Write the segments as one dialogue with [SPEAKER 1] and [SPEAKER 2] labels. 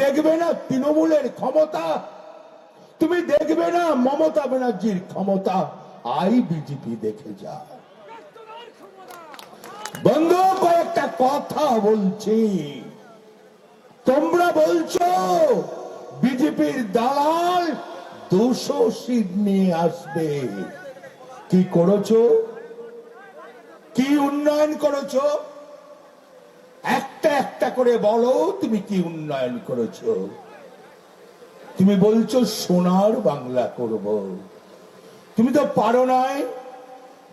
[SPEAKER 1] দেখবে না তৃণমূলের ক্ষমতা? তুমি দেখবে না মমতা ব্যানার্জির ক্ষমতা? আই বিজেপি দেখে যা বন্ধু, কয়েকটা কথা বলছি। তোমরা বলছো বিজেপির দালাল দুশো সিট নিয়ে আসবে। কি করেছ? কি উন্নয়ন করেছ? একটা একটা করে বলো, তুমি কি উন্নয়ন করেছ? তুমি বলছো, সোনার বাংলা করব। তুমি তো পারো নয়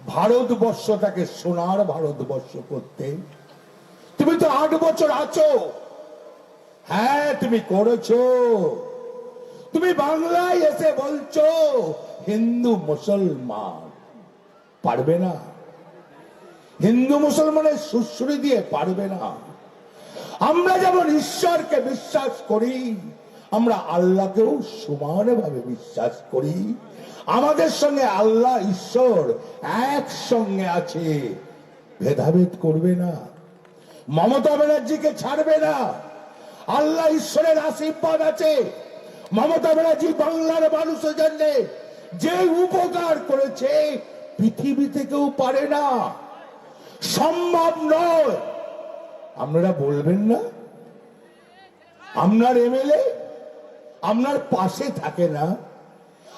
[SPEAKER 1] ভারতবর্ষটাকে সোনার ভারতবর্ষ করতে। তুমি তো আট বছর আছো। হ্যাঁ তুমি করেছ। তুমি বাংলায় এসে বলছো, হিন্দু, মুসলমান, পারবে না। হিন্দু মুসলমানের সুশ্রী দিয়ে পারবে না। আমরা যেমন ঈশ্বরকে বিশ্বাস করি, আমরা আল্লাহকেও সমানভাবে বিশ্বাস করি। আমাদের সঙ্গে আল্লাহ, ঈশ্বর একসঙ্গে আছে। ভেদাভেদ করবে না। মমতা ব্যানার্জিকে ছাড়বে না। আল্লাহ ঈশ্বরের আশীর্বাদ আছে। মমতা ব্যানার্জি বাংলার মানুষের জন্য যে উপকার করেছে পৃথিবীতে কেউ পারে না। সম্ভব নয়। আপনারা বলবেন না? আপনার এমএলএ আপনার পাশে থাকে না।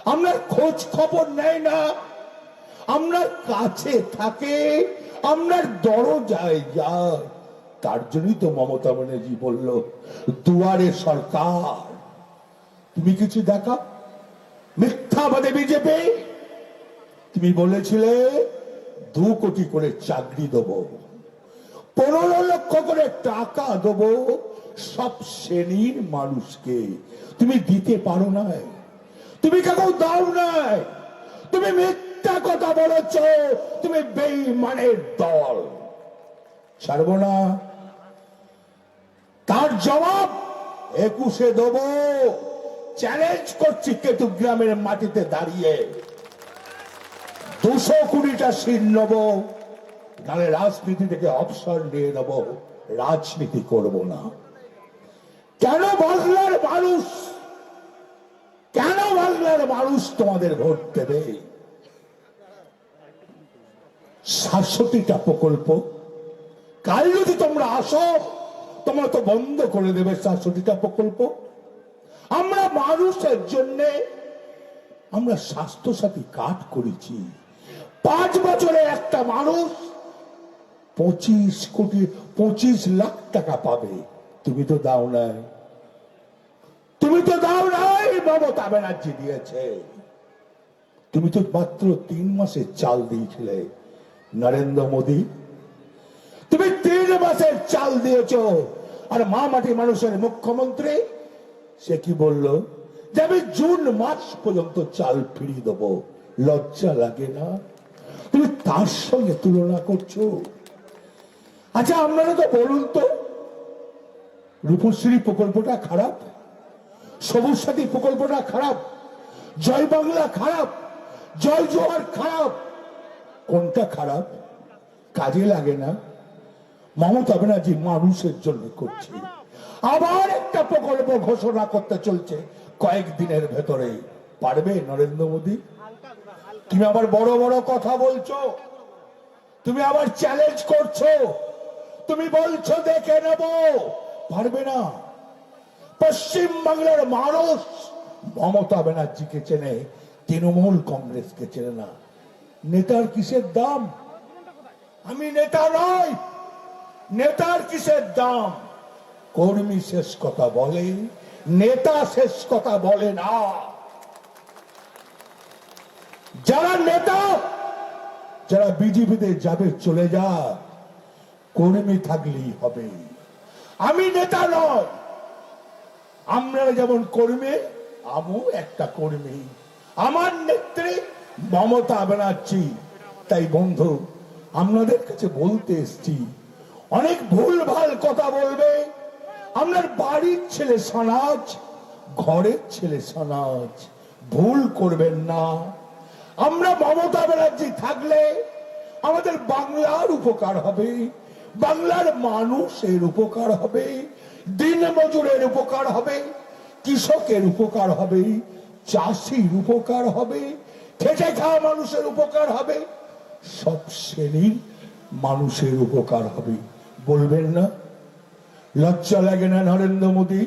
[SPEAKER 1] আপনার খোঁজ খবর নেয় না। আপনার কাছে থাকে, আপনার দরজায় যায়। তার জন্যই তো মমতা ব্যানার্জি বলল, দুয়ারে সরকার। তুমি কিছু দেখা মিথ্যাবাদে বিজেপি? তুমি বলেছিলে দু কোটি করে চাকরি দেবো। পনেরো লক্ষ করে টাকা দেবো সব শ্রেণির মানুষকে। তুমি দিতে পারো নাই তুমি কাকেও দাও নাই তুমি মিথ্যা কথা বলেছ। তুমি বেইমানের দল। ছাড়বো না। তার জবাব একুশে দেব। চ্যালেঞ্জ করছি কেতু গ্রামের মাটিতে দাঁড়িয়ে। দুশো কুড়িটা সিট নেব। নাহলে রাজনীতি থেকে অবসর নিয়ে নেব। রাজনীতি করব না। কেন বাংলার মানুষ, কেন বাংলার মানুষ তোমাদের ভোট দেবে? সাতষট্টিটা প্রকল্প। কাল যদি তোমরা আসো, তোমরা তো বন্ধ করে দেবে সাতষট্টিটা প্রকল্প। আমরা মানুষের জন্যে আমরা স্বাস্থ্যসাথী কার্ড করেছি। পাঁচ বছরে একটা মানুষ পঁচিশ কোটি, পঁচিশ লাখ টাকা পাবে। তুমি তো দাও নাই। তুমি তো দাও নাই, মমতা ব্যানার্জি দিয়েছে। তুমি তো মাত্র তিন মাসের চাল দিয়েছিলে, নরেন্দ্র মোদী। তুমি তিন মাসের চাল দিয়েছ। আর মা মাটি মানুষের মুখ্যমন্ত্রী, সে কি বলল? যে আমি জুন মাস পর্যন্ত চাল ফিরিয়ে দেবো। লজ্জা লাগে না? তুমি তার সঙ্গে তুলনা করছ। আচ্ছা আপনারা তো বলুন তো, রূপশ্রী প্রকল্পটা খারাপ, সবুজ সাথী প্রকল্পটা খারাপ, জয় বাংলা খারাপ, জয় জোয়ার খারাপ। কোনটা খারাপ? কাজে লাগে না। মমতা ব্যানার্জি মানুষের জন্য করছে। আবার একটা প্রকল্প ঘোষণা করতে চলছে কয়েকদিনের ভেতরে পারবে নরেন্দ্র মোদী? তুমি আবার বড় বড় কথা বলছো। তুমি আবার চ্যালেঞ্জ করছ। তুমি বলছো, দেখে নেব। পারবে না। পশ্চিম বাংলার মানুষ মমতা ব্যানার্জিকে চেনে, তৃণমূল কংগ্রেসকে চেনে না। নেতার কিসের দাম? আমি নেতা নই। নেতার কিসের দাম? কর্মী শেষ কথা বলে, নেতা শেষ কথা বলে না। যারা নেতা, যারা বিজেপিতে যাবে চলে যা কর্মী থাকলেই হবে। আমি নেতা নয় আমরা যেমন কর্মী, আমিও একটা কর্মী। আমার নেত্রী মমতা ব্যানার্জি। তাই বন্ধু, আপনাদের কাছে বলতে এসছি, অনেক ভুল ভালো কথা বলবে। আপনার বাড়ির ছেলে সনাজ, ঘরের ছেলে সনাজ। ভুল করবেন না। আমরা মমতা ব্যানার্জি থাকলে আমাদের বাংলার উপকার হবে, বাংলার মানুষের উপকার হবে, দিন মজুরের উপকার হবে, কৃষকের উপকার হবে, চাষির উপকার হবে, খেটে খাওয়া মানুষের উপকার হবে, সব শ্রেণির মানুষের উপকার হবে। বলবেন না? লজ্জা লাগে না নরেন্দ্র মোদী?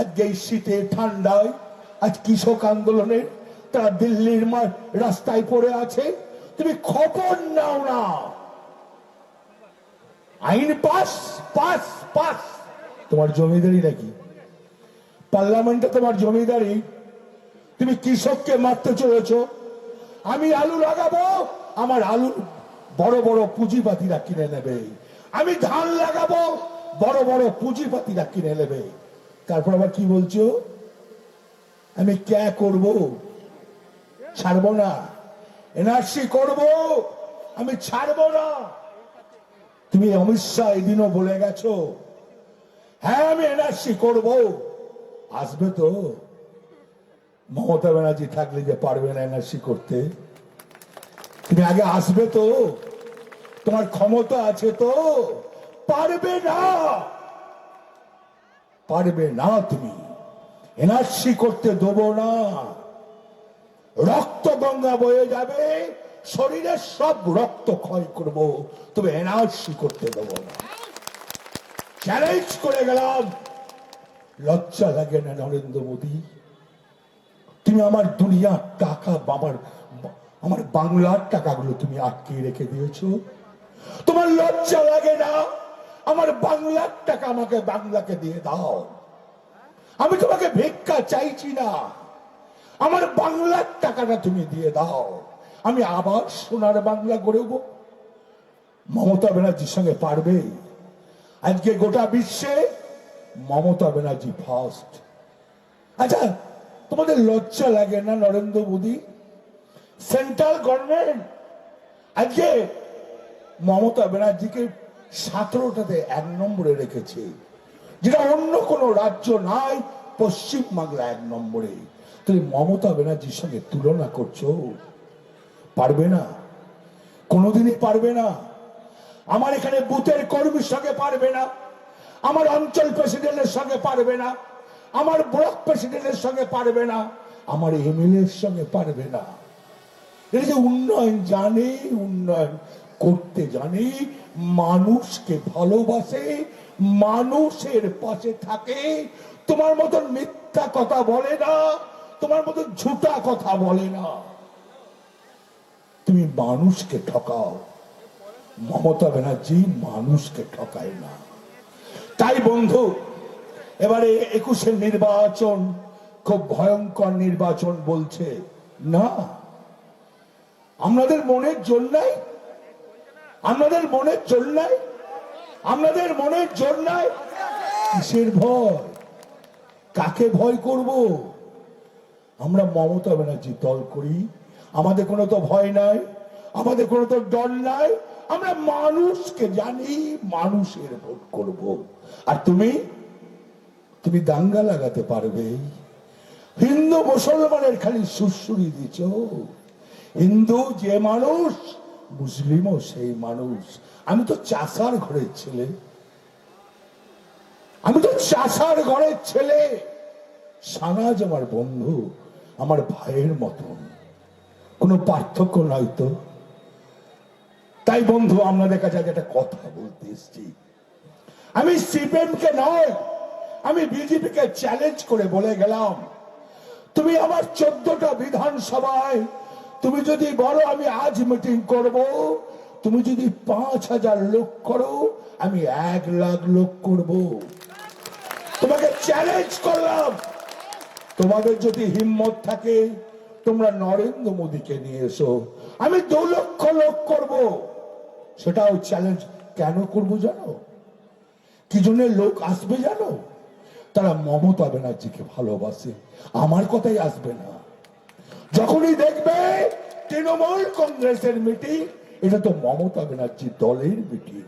[SPEAKER 1] আজকে এই শীতে ঠান্ডায়, আজ কৃষক আন্দোলনের তারা দিল্লির রাস্তায় পড়ে আছে। তুমি খবর নাও না। আইন পাস পাস পাস। তোমার জমিদারি নাকি? পার্লামেন্টে তোমার জমিদারি। তুমি কৃষককে মারতে চলেছ। আমি আলু লাগাবো, আমার আলু বড় বড় পুঁজিপাতিরা কিনে নেবে। আমি ধান লাগাবো, বড় বড় পুঁজিপাতিরা কিনে নেবে। তারপর আবার কি বলছো? আমি ক্যা করব? ছাড়বো না। এনআরসি করব, আমি ছাড়বো না। তুমি অমিত শাহ এদিনও বলে গেছো। হ্যাঁ আমি এনআরসি করব। আসবে তো। মমতা ব্যানার্জি থাকলে যে পারবে না এনআরসি করতে। তুমি আগে আসবে তো। তোমার ক্ষমতা আছে তো। পারবে না। পারবে না তুমি। এনআরসি করতে দেবো না। রক্ত গঙ্গা বয়ে যাবে, শরীরের সব রক্ত ক্ষয় করব, তবে এনআরসি করতে দেবো না। চ্যালেঞ্জ করে গেলাম। লজ্জা লাগে না নরেন্দ্র মোদী। তুমি আমার দুনিয়ার টাকা, বাবার, আমার বাংলার টাকাগুলো তুমি আটকে রেখে দিয়েছ। তোমার লজ্জা লাগে না? আমার বাংলার টাকা আমাকে বাংলাকে দিয়ে দাও। আমি তোমাকে ভিক্ষা চাইছি না। আমার বাংলার টাকাটা তুমি দিয়ে দাও। আমি আবার সোনার বাংলা গড়েব মমতা ব্যানার্জির সঙ্গে পারবে। আজকে গোটা বিশ্বে মমতা ব্যানার্জি ফার্স্ট আচ্ছা তোমাদের লজ্জা লাগে না নরেন্দ্র মোদী? সেন্ট্রাল গভর্নমেন্ট আজকে মমতা ব্যানার্জিকে সতেরোটাতে এক নম্বরে রেখেছে। যেটা অন্য কোনো রাজ্য নাই পশ্চিম বাংলা এক নম্বরে। তুমি মমতা ব্যানার্জির সঙ্গে তুলনা করছ? পারবে না। কোনোদিনই পারবে না। আমার এখানে বুথের কর্মীর সঙ্গে পারবে না। আমার অঞ্চল প্রেসিডেন্টের সঙ্গে পারবে না। আমার ব্লক প্রেসিডেন্টের সঙ্গে পারবে না। আমার এমএলএ এর সঙ্গে পারবে না। এটা যে উন্নয়ন জানে, উন্নয়ন করতে জানে, মানুষকে ভালোবাসে, মানুষের পাশে থাকে, তোমার মতন মিথ্যা কথা বলে না। তোমার মতো ঝুটা কথা বলে না। তুমি মানুষকে ঠকাও। মমতা ব্যানার্জি মানুষকে ঠকায় না। তাই বন্ধু, এবারে একুশের নির্বাচন খুব ভয়ঙ্কর নির্বাচন বলছে। না আমাদের মনের জোর নাই? আমাদের মনের জোর নাই? আমাদের মনের জোর নাই? কিসের ভয়? কাকে ভয় করব? আমরা মমতা ব্যানার্জি দল করি। আমাদের কোনো তো ভয় নাই, আমাদের কোনো তো ডর নাই। আমরা মানুষকে জানি, মানুষের ভোট করব। আর তুমি তুমি দাঙ্গা লাগাতে পারবে। হিন্দু মুসলমানের খালি সুরসুরি দিছ হিন্দু যে মানুষ, মুসলিমও সেই মানুষ। আমি তো চাষার ঘরের ছেলে। আমি তো চাষার ঘরের ছেলে। সানাজ আমার বন্ধু। আমার ভাইয়ের মতন কোনো পার্থক্য নয় তো। তাই বন্ধু, আপনাদের কাছে আজ একটা কথা বলতে এসছি। আমি সিপিএম কে নয়, আমি বিজেপি কে চ্যালেঞ্জ করে বলে গেলাম, তুমি আমার চোদ্দটা বিধানসভায়, তুমি যদি বলো আমি আজ মিটিং করব, তুমি যদি পাঁচ হাজার লোক করো, আমি এক লাখ লোক করব। তোমাকে চ্যালেঞ্জ করলাম। তোমাদের যদি হিম্মত থাকে, তোমরা নরেন্দ্র মোদীকে নিয়ে এসো। আমি দু লক্ষ লোক করব। সেটাও চ্যালেঞ্জ কেন করব জানো? কি জন্য লোক আসবে জানো? তারা মমতা ব্যানার্জিকে ভালোবাসে। আমার কথাই আসবে না। যখনই দেখবে তৃণমূল কংগ্রেসের মিটিং, এটা তো মমতা ব্যানার্জি দলের মিটিং।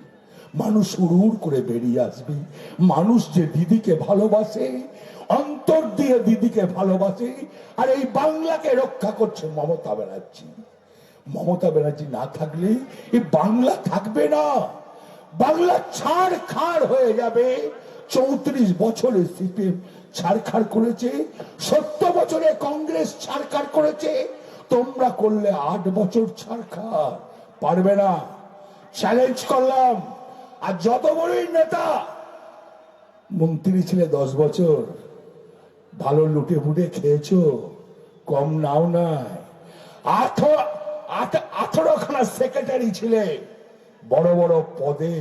[SPEAKER 1] মানুষ উড়ুর করে বেরিয়ে আসবে। মানুষ যে দিদিকে ভালোবাসে অন্তর দিয়ে দিদিকে ভালোবাসে, আর এই বাংলাকে রক্ষা করছে মমতা ব্যানার্জি। মমতা ব্যানার্জি না থাকলে এই বাংলা থাকবে না। বাংলা ছাড় খাড় হয়ে যাবে। চৌত্রিশ বছরে সিপিএম ছাড়খাড় করেছে, সত্তর বছরে কংগ্রেস ছাড়খাড় করেছে, তোমরা করলে আট বছর ছাড়খাড় পারবে না। চ্যালেঞ্জ করলাম। আর যত বড়ই নেতা, মন্ত্রী ছিলে দশ বছর। ভালো লুটে ফুটে খেয়েছো? কম নাও নাই আঠারো আঠারো খানা সেক্রেটারি ছিলে। বড় বড় পদে।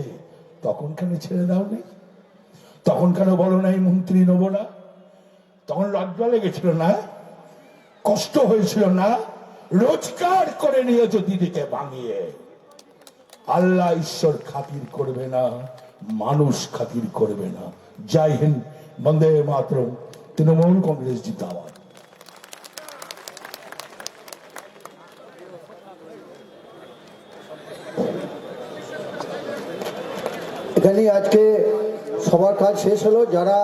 [SPEAKER 1] তখন কেন ছেড়ে দাও নেই তখন কেন বলো নাই, মন্ত্রী নেব না? তখন লজ্জা লেগেছিল না? কষ্ট হয়েছিল না? রোজগার করে নিয়েছো দিদিকে ভাঙিয়ে। আল্লাহ ঈশ্বর খাতির করবে না, মানুষ খাতির করবে না। জয় হিন্দ, বন্দে মাত্র তৃণমূল কংগ্রেস জিন্দাবাদ।
[SPEAKER 2] এখানে আজকে সবার কাজ শেষ হলো। যারা